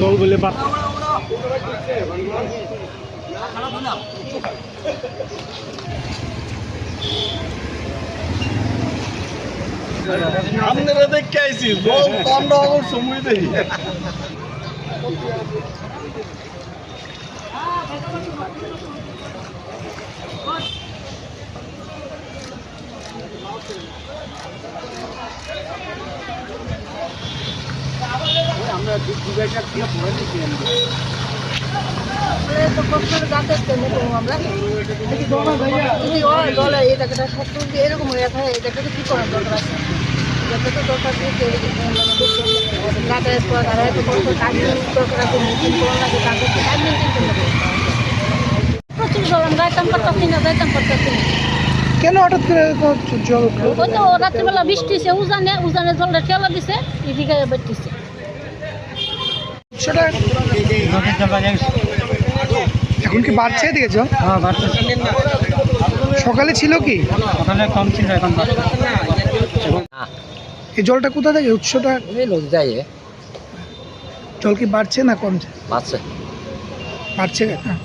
জল বলে বাদ আপনারা দেখে আইছি জল কম রকম তো কষ্ট আমরা এই জায়গাটা সত্য যদি এরকম হয়ে থাকে জায়গাটা কি করার দরকার আছে। যাতে দরকার নেই কেউ যদি যাতায়াত করা তারা এত কষ্ট টাইম দরকার আছে মিটিং করা লাগে তাদের টাইম মেনটেন করতে প্রচুর গরম যাইতাম পারতাম না যাইতাম পারতাম না কেন হঠাৎ করে জল ওই তো রাত্রিবেলা বৃষ্টি হয়েছে উজানে উজানে জলটা ঠেলা দিছে এদিকে বেটিছে সেটা এখন কি বাড়ছে এদিকে জল হ্যাঁ বাড়ছে। সকালে ছিল কি? সকালে কম ছিল এখন এই জলটা কোথা থেকে উৎসটা? নদী যায় জল কি বাড়ছে না কমছে? বাড়ছে। বাড়ছে হ্যাঁ।